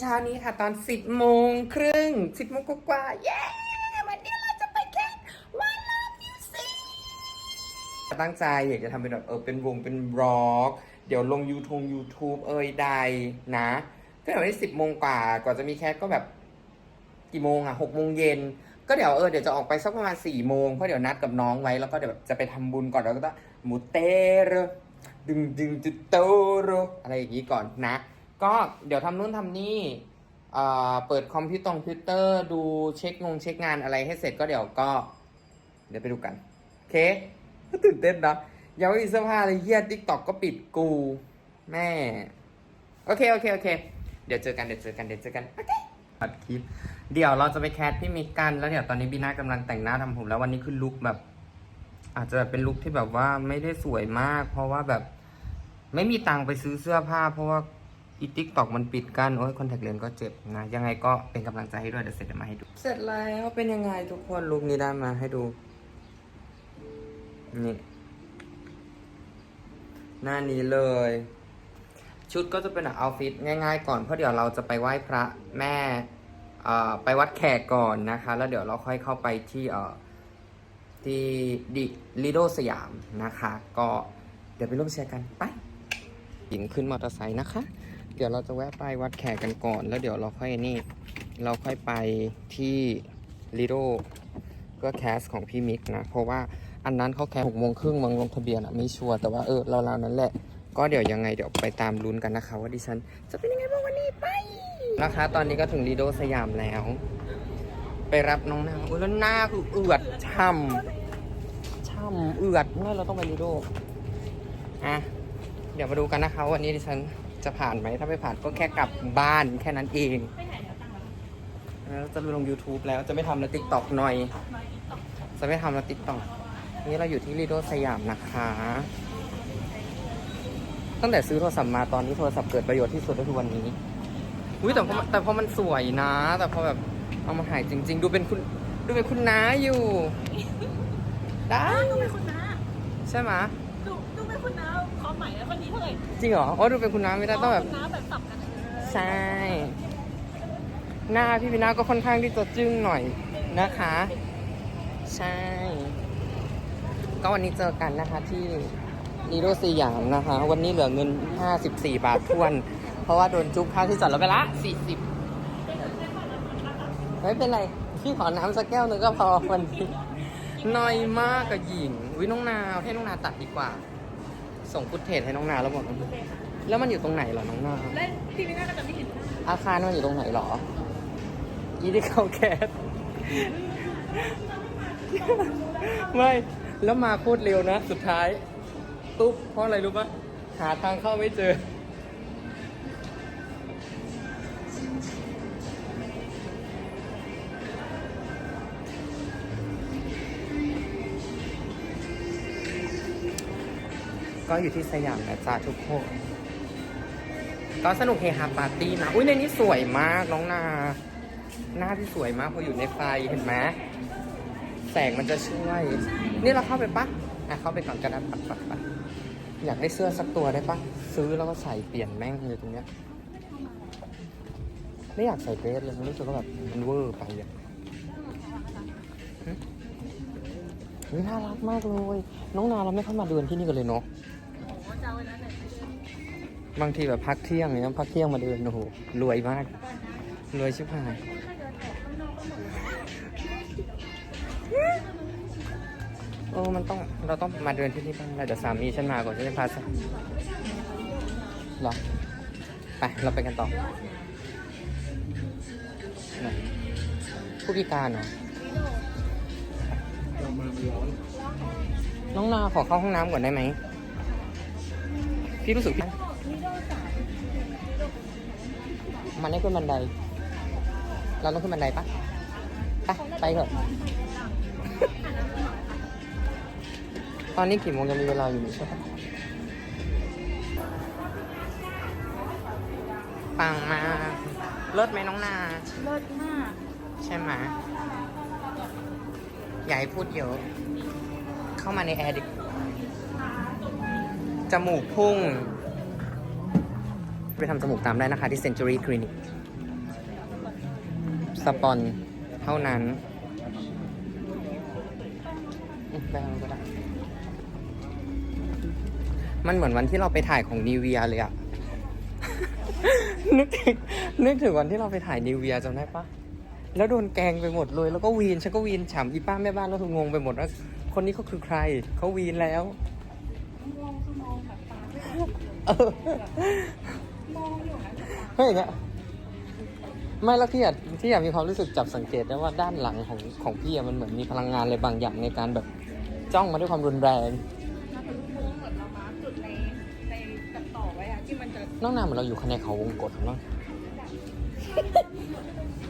เช้านี้ค่ะ ตอน 10 โมงครึ่ง 10 โมงกว่าเย้ วันนี้เราจะไปแข่งวันลามิวสิกตั้งใจอยากจะทำเป็นแบบเออเป็นวงเป็นร็อก เดี๋ยวลง YouTube YouTube เอยใดนะก็เดี๋ยวได้สิบโมงกว่า กว่าจะมีแคสก็แบบกี่โมงอะหกโมงเย็นก็เดี๋ยวเออเดี๋ยวจะออกไปสักประมาณสี่โมงเพราะเดี๋ยวนัดกับน้องไว้แล้วก็เดี๋ยวแบบจะไปทำบุญก่อนแล้วก็ต้องมูเตเรดึงดึงจุดโตโรอะไรอย่างนี้ก่อนนะ ก็เดี๋ยวทำนู่นทำนี่เอ่อเปิดคอมพิวตร์คอมพิวเตอร์ดูเช็คงงเช็คงานอะไรให้เสร็จก็เดี๋ยวก็ เดี๋ยวไปดูกันโอเคตื่นเต้นนะยังไม่มีเสื้อผ้าเลยเฮียติ๊กต็อกก็ปิดกู แม่ โอเค โอเค โอเค เดี๋ยวเจอกัน เดี๋ยวเจอกัน เดี๋ยวเจอกัน โอเคอัดคลิป เดี๋ยวเราจะไปแคสพี่มิกกัน แล้วเดี๋ยวตอนนี้บีน่ากำลังแต่งหน้าทำผมแล้ววันนี้คือลุคแบบ อาจจะเป็นลุคที่แบบว่าไม่ได้สวยมาก เพราะว่าแบบไม่มีตังค์ไปซื้อเสื้อผ้า เพราะว่า อีทิกตอกมันปิดกั้นโอ้ยคอนแทคเลนส์ก็เจ็บนะ ยังไงก็เป็นกำลังใจให้ด้วย เดี๋ยวเสร็จเดี๋ยวมาให้ดู เสร็จแล้วเป็นยังไงทุกคนลุคนี้ได้มาให้ดู นี่ หน้านี้เลย ชุดก็จะเป็นแบบเอาฟิตง่ายๆ ก่อนเพราะเดี๋ยวเราจะไปไหว้พระแม่ไปวัดแขกก่อนนะคะ แล้วเดี๋ยวเราค่อยเข้าไปที่เอที่ดิลิโดสยามนะคะ ก็เดี๋ยวไปร่วมแชร์กันไปหญิงขึ้นมอเตอร์ไซค์นะคะ เดี๋ยวเราจะแวะไปวัดแขกกันก่อน แล้วเดี๋ยวเราค่อยนี่ เราค่อยไปที่ลิโดก็แคสของพี่มิกนะ เพราะว่าอันนั้นเขาแคสหกโมงครึ่งมังลงทะเบียนอะไม่ชัวร์แต่ว่าเออเราๆนั้นแหละ ก็เดี๋ยวยังไงเดี๋ยวไปตามลุ้นกันนะคะ ว่าดิฉันจะเป็นยังไงบ้างวันนี้ไปนะคะ ตอนนี้ก็ถึงลีโดสยามแล้ว ไปรับน้องนางอุ้ยแล้วหน้าคือเอือดช่ำช่ำเอือดเมื่อเราต้องไปลีโดอะเดี๋ยวมาดูกันนะคะวันนี้ดิฉัน จะผ่านไหม ถ้าไม่ผ่านก็แค่กลับบ้านแค่นั้นเองแล้วจะลง YouTube แล้วจะไม่ทำในติ๊กต็อกหน่อย จะไม่ทำในติ๊กต็อกนี่เราอยู่ที่ลีโดสยามนะคะ ตั้งแต่ซื้อโทรศัพท์มาตอนนี้โทรศัพท์เกิดประโยชน์ที่สุดก็คือวันนี้อุ้ยแต่พอแต่พอมันสวยนะ แต่พอแบบเอามาถ่ายจริง ๆ ดูเป็นคุณดูเป็นคุณน้าอยู่ ได้ดูเป็นคุณน้าใช่ไหมะดูดูเป็นคุณน้าความ หมายแล้วคนนี้เท่าไหร่จริงเหรออ๋อดูเป็นคุณน้าไม่ได้ต้องแบบคุณน้าแบบสับกันใช่ หน้าพี่พินาก็ค่อนข้างที่จะจึ้งหน่อยนะคะ ใช่ ก็วันนี้เจอกันนะคะที่นีโรสยามนะคะ วันนี้เหลือเงิน 54 บาททวน เพราะว่าโดนจุ๊บค่าที่จอดรถไปละ 40 ไม่เป็นไร พี่ขอน้ำสักแก้วหนึ่งก็พอวันนี้น้อยมากกับหญิงวิน้องนาวให้น้องนาตัดดีกว่า ส่งฟุตเทจให้น้องนาแล้วหมดแล้วมันอยู่ตรงไหนเหรอน้องนาเล่นพี่วินาก็จะไม่เห็นอาคารมันอยู่ตรงไหนหรอยี่ที่เข้าแคสไม่แล้วมาโคตรเร็วนะ สุดท้าย ตุ๊บเพราะอะไรรู้ปะหาทางเข้าไม่เจอ ก็อยู่ที่สยามนะจ๊ะทุกคน ก็สนุกเฮฮาปาร์ตี้นะ อุ้ยในนี้สวยมากน้องนา หน้าที่สวยมากพออยู่ในไฟเห็นไหมแสงมันจะช่วย นี่เราเข้าไปปะอะเข้าไปก่อนกันนะปัดปัดปัดอยากได้เสื้อสักตัวได้ปะซื้อแล้วก็ใส่เปลี่ยนแม่งเลยตรงเนี้ยไม่อยากใส่เดรสเลยนรู้สึกว่าแบบมันเวอร์ไปอะเฮ้ยน่ารักมากเลย น้องนาเราไม่เข้ามาเดินที่นี่กันเลยเนาะ บางทีแบบพักเที่ยงเนี่ยพักเที่ยงมาเดินโอ้โหรวยมาก รวยชิบหายเออมันต้องเราต้องมาเดินที่นี่บ้างเดี๋ยวสามีฉันมาก่อนฉันจะพาสักหรอไปเราไปกันต่อผู้พิการเหรอน้องนาขอเข้าห้องน้ำก่อนได้ไหมพี่รู้สึกพี่ มันไม่ขึ้นบันได เราต้องขึ้นบันไดปะไปไปเถอะ ตอนนี้กี่โมงยังมีเวลาอยู่นี่ใช่ปะปังมากเลิศไหมน้องนา เลิศมาก ใช่ไหมอย่าให้พูดเยอะ เข้ามาในแอร์ดิจมูกพุ่ง ไปทำจมูกตามได้นะคะที่ Century Clinic สปอนเท่านั้นอืมแบงก็ได้มันเหมือนวันที่เราไปถ่ายของนิเวียเลยอะ นึกถึงนึกถึงวันที่เราไปถ่ายนิเวียจำได้ปะแล้วโดนแกล้งไปหมดเลย แล้วก็วีนฉันก็วีนฉ่ำอีป้าแม่บ้านแล้วคืองงไปหมดว่าคนนี้เขาคือใคร เขาวีนแล้วเออ เฮ้ยอย่างเงี้ยไม่แล้วที่อยากที่อยากมีความรู้สึกจับสังเกตได้ว่าด้านหลังของของพี่อะมันเหมือนมีพลังงานอะไรบางอย่างในการแบบจ้องมาด้วยความรุนแรงน่าจะลูกโป่งเหมือนเรามาร์คจุดในในแบบต่อไว้อะที่มันจะน้องนาเหมือนเราอยู่ในเขาวงกตเนาะ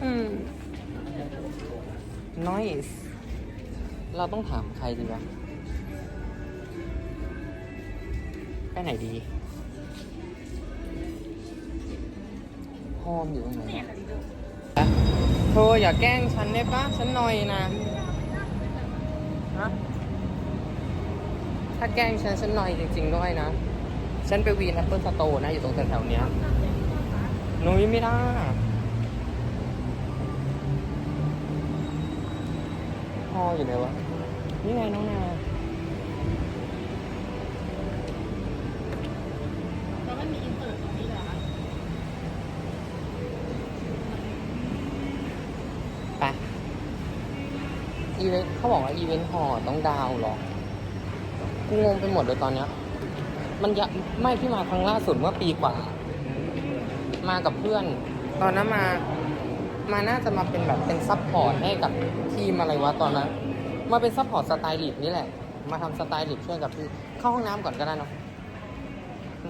อืม noise เราต้องถามใครดีวะ ไปไหนดี พอมอยู่ตรงไหนเนี่ยวะค่ะดิโดเธออย่าแกล้งฉันได้ปะฉันหน่อยนะฮะถ้าแกล้งฉันฉันหน่อยจริง ๆ ด้วยนะ ฉันไปวีนแอปเปิลสโตร์นะอยู่ตรงแถวๆเนี้ยหนุยไม่ได้พ่ออยู่ไหนวะนี่ไงน้องนา แล้วมันมีอินเตอร์ตรงนี้เหรอคะ ไปอีเวนต์เขาบอกว่าอีเวนต์หอต้องดาวหรอ กูงงไปหมดเลยตอนเนี้ย มันยะไม่พี่มาครั้งล่าสุดเมื่อปีกว่า มากับเพื่อน ตอนนั้นมา มาน่าจะมาเป็นแบบเป็นซัพพอร์ตให้กับทีมอะไรวะตอนนั้น มาเป็นซัพพอร์ตสไตลิสต์นี่แหละ มาทำสไตลิสต์ช่วยกับพี่เข้าห้องน้ำก่อนก็ได้เนะ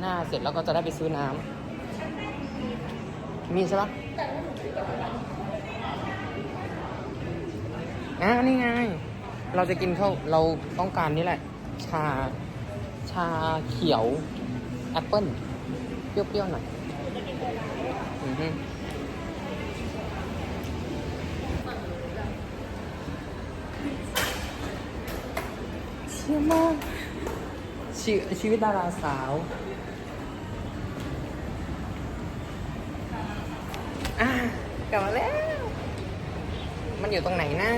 หน้าเสร็จแล้วก็จะได้ไปซื้อน้ำมีใช่ปะ อะนี่ไง เราจะกินข้าวเราต้องการนี่แหละ ชา ชาเขียวแอปเปิ้ลเปรี้ยวๆหน่อยอือฮึเชี่ยมากชีชีวิตดาราสาวอะกลับมาแล้ว มันอยู่ตรงไหนนะ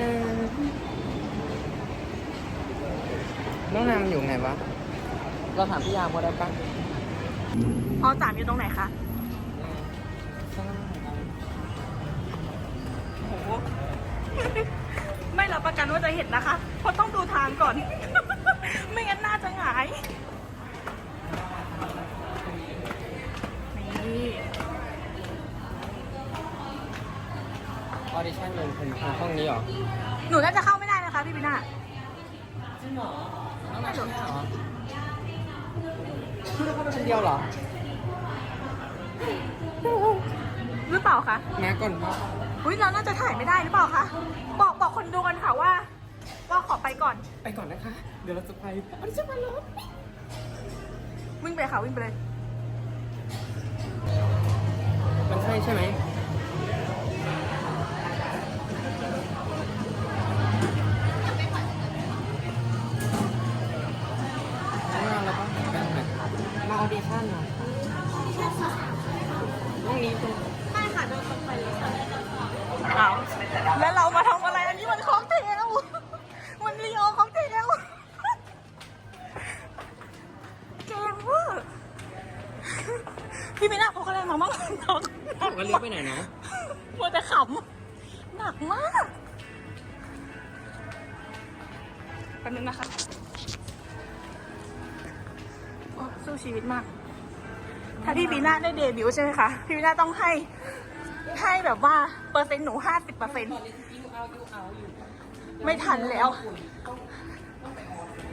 น้องนามนอยู่ไหนวะ เราถามพี่ยามก็ได้ปะพอสามอยู่ตรงไหนคะโอ้โห ไม่รับประกันว่าจะเห็นนะคะ เพราะต้องดูทางก่อน ไม่งั้นน่าจะหงาย นี่ ออดิชั่นลงคนห้องนี้เหรอหนูน่าจะเข้าไม่ได้นะคะพี่บิน่าจริงเหรอน้องนามอยู่ไหนเหรอพี่จะเข้าไปคนเดียวเหรอหรือเปล่าคะมาก่อนปะอุ้ยเราน่าจะถ่ายไม่ได้หรือเปล่าคะบอกบอกคนดูกันค่ะว่าว่าขอไปก่อน ไปก่อนนะคะ เดี๋ยวเราจะไปออดิชั่นมาแล้ววิ่งไปค่ะวิ่งไปเลยมันใช่ใช่ไหม บอกว่าเลี้ยวไปไหนนะ มัวแต่ขำหนักมากแป๊บนึงนะคะโอ้สู้ชีวิตมาก ถ้าพี่บีน่าได้เดบิวต์ใช่ไหมคะ พี่บีน่าต้องให้ ให้แบบว่าเปอร์เซ็นต์หนูห้าสิบเปอร์เซ็นต์ไม่ทันแล้ว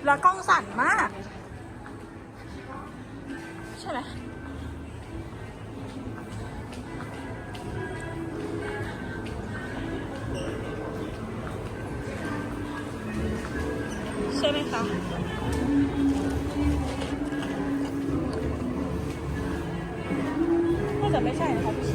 แล้วกล้องสั่นมาก ใช่ไหม ช่ไหมคะน่าจะไม่ใช่นะคะพี่ชิ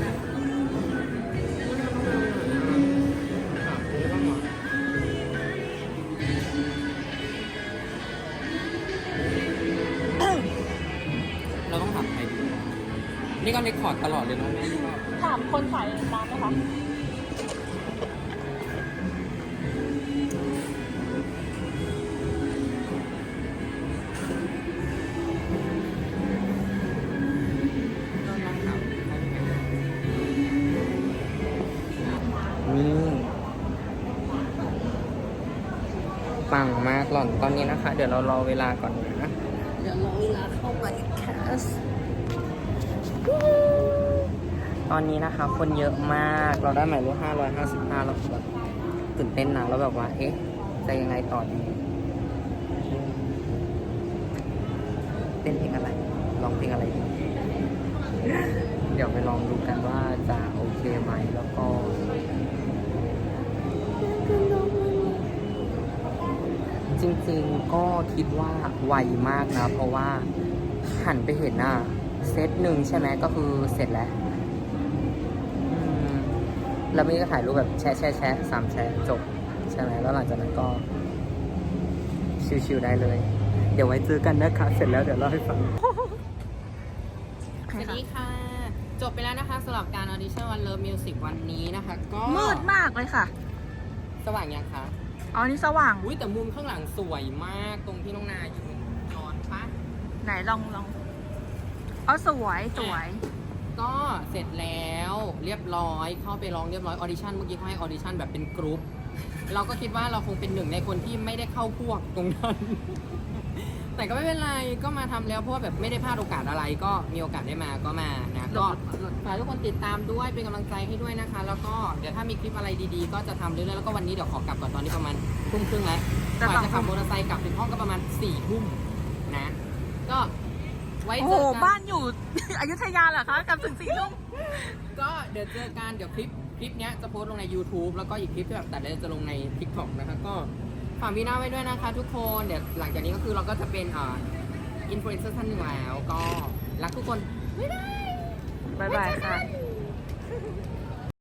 เราต้องถามใครดีนี่ก็เรคคอร์ดตลอดเลยเนาะแม่ ถามคนขายร้านไหมคะ มากหล่อนตอนนี้นะคะ เดี๋ยวเรารอเวลาก่อนนะเดี๋ยวรอเวลาเข้าไปแคสตอนนี้นะคะ คนเยอะมากเราได้หมายเลขห้าร้อยห้าสิบห้าเราแบบตื่นเต้นนะแล้วแบบว่าเอ๊ะจะยังไงต่อดีเต้นเพลงอะไรร้องเพลงอะไรดีเดี๋ยวไปลองดูกันว่าจะโอเคไหมแล้วก็ จริงๆก็คิดว่าไวมากนะ เพราะว่าหันไปเห็นน่ะเซตหนึ่งใช่ไหมก็คือเสร็จแล้วอืมแล้วมี่ก็ถ่ายรูปแบบแชะแชะแชะสามแชะจบ ใช่ไหมแล้วหลังจากนั้นก็ ชิวๆได้เลย เดี๋ยวไว้เจอกันนะคะ เสร็จแล้วเดี๋ยวเล่าให้ฟังสวัสดีค่ะ จบไปแล้วนะคะสำหรับการออดิชั่นวันเลิฟมิวสิกวันนี้นะคะ ก็มืดมากเลยค่ะ สว่างยังคะ อ๋อนี่สว่าง อุ้ยแต่มุมข้างหลังสวยมากตรงที่น้องนาอยู่นอนปะไหนลองลองอ๋อสวยสวย ก็เสร็จแล้วเรียบร้อยเข้าไปร้องเรียบร้อยออดิชั่นเมื่อกี้เขาให้ออดิชั่นแบบเป็นกรุ๊ปเราก็คิดว่าเราคงเป็นหนึ่งในคนที่ไม่ได้เข้าพวกตรงนั้น แต่ก็ไม่เป็นไรก็มาทำแล้วเพราะว่าแบบไม่ได้พลาดโอกาสอะไรก็มีโอกาสได้มาก็มานะก็ฝากทุกคนติดตามด้วยเป็นกำลังใจให้ด้วยนะคะ แล้วก็เดี๋ยวถ้ามีคลิปอะไรดีๆ ก็จะทำเรื่อยๆแล้วก็วันนี้เดี๋ยวขอกลับก่อนตอนนี้ประมาณทุ่มครึ่งแล้วจะกว่าสองจะขับมอเตอร์ไซค์กลับถึงห้องก็ประมาณสี่ทุ่มนะ ก็ไว้โอ้เจโหอกันบ้านอยู่ อยุธยาเหรอคะกลับถึงสี่ทุ่มก็เดี๋ยวเจอกันเดี๋ยวคลิปคลิปเนี้ยจะโพสต์ลงใน YouTube แล้วก็อีกคลิปที่แบบตัดแล้วจะลงใน TikTok นะคะก็ ฝากวีน่าไว้ด้วยนะคะทุกคนเดี๋ยวหลังจากนี้ก็คือเราก็จะเป็นอ่าอินฟลูเอนเซอร์ท่านหนึ่งแล้วก็รักทุกคนบ๊ายบายค่ะ